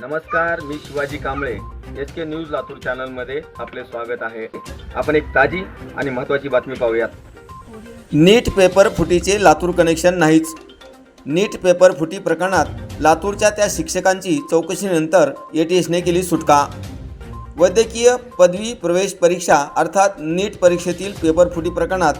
नमस्कार मी Shivaji Kamble. H K news Latur चॅनलमध्ये आपले स्वागत आहे. आपण एक ताजी आणि महत्त्वाची बातमी पाहूयात. नीट पेपर फुटीचे लातूर कनेक्शन नाहीच. नीट पेपर फुटी प्रकरणात लातूरच्या त्या शिक्षकांची चौकशीनंतर ए टी एसने केली सुटका. वैद्यकीय पदवी प्रवेश परीक्षा अर्थात नीट परीक्षेतील पेपर फुटी प्रकरणात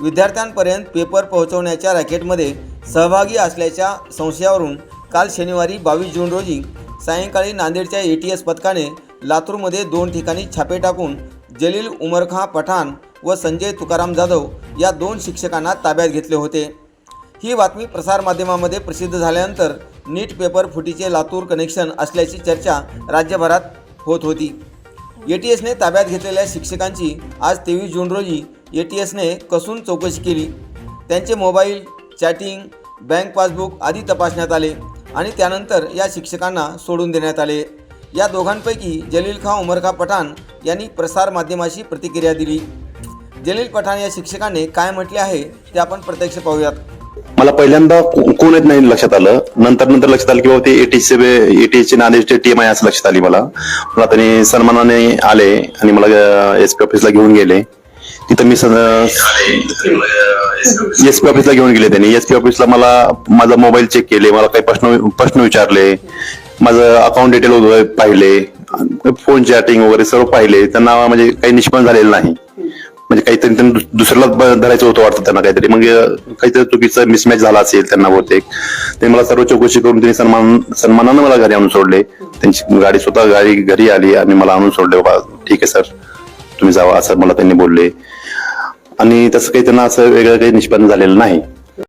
विद्यार्थ्यांपर्यंत पेपर पोहोचवण्याच्या रॅकेटमध्ये सहभागी असल्याच्या संशयावरून काल शनिवारी बावीस जून रोजी सायंकाळी नांदेडच्या ए टी एस पथकाने लातूरमध्ये दोन ठिकाणी छापे टाकून जलील उमरखां पठाण व संजय तुकाराम जाधव या दोन शिक्षकांना ताब्यात घेतले होते. ही बातमी प्रसारमाध्यमामध्ये प्रसिद्ध झाल्यानंतर नीट पेपर फुटीचे लातूर कनेक्शन असल्याची चर्चा राज्यभरात होत होती. ए टी एसने ताब्यात घेतलेल्या शिक्षकांची आज तेवीस जून रोजी ए टी एसने कसून चौकशी केली. त्यांचे मोबाईल चॅटिंग बँक पासबुक आदी तपासण्यात आले. आणि त्यानंतर या शिक्षकांना सोडून देण्यात आले. या दोघांपैकी जलील खां उमर खां पठाण यांनी प्रसारमाध्यमाशी प्रतिक्रिया दिली. जलील पठाण या शिक्षकाने काय म्हटले आहे ते आपण प्रत्यक्ष पाहूयात. मला पहिल्यांदा कोण येत नाही लक्षात आलं. नंतर नंतर लक्षात आलं की बाबा ते एटीचे एटीचे नांदेडचे टीम आहे असं लक्षात आली मला. मला त्यांनी सन्मानाने आले आणि मला एस पी ऑफिसला घेऊन गेले. तिथं मी एस पी ऑफिसला घेऊन गेले त्यांनी. एस पी ऑफिसला मला माझा मोबाईल चेक केले मला काही प्रश्न प्रश्न विचारले. माझं अकाउंट डिटेल पाहिले. फोन चॅटिंग वगैरे सर्व पाहिले. त्यांना म्हणजे काही निष्पन्न झालेलं नाही. म्हणजे काहीतरी त्यांना दुसऱ्याला ब- धरायचं होतं वाटतं त्यांना काहीतरी. मग काहीतरी चुकीचं मिसमॅच झाला असेल त्यांना बहुतेक. ते मला सर्व चौकशी करून त्यांनी सन्मान सन्मानानं मला घरी आणून सोडले. त्यांची गाडी स्वतः गाडी घरी आली आणि मला आणून सोडले. बाबा ठीक आहे सर. तुम्ही जावा असं मला त्यांनी बोलले. आणि तसं काही त्यांना असं वेगळं काही निष्पन्न झालेलं नाही.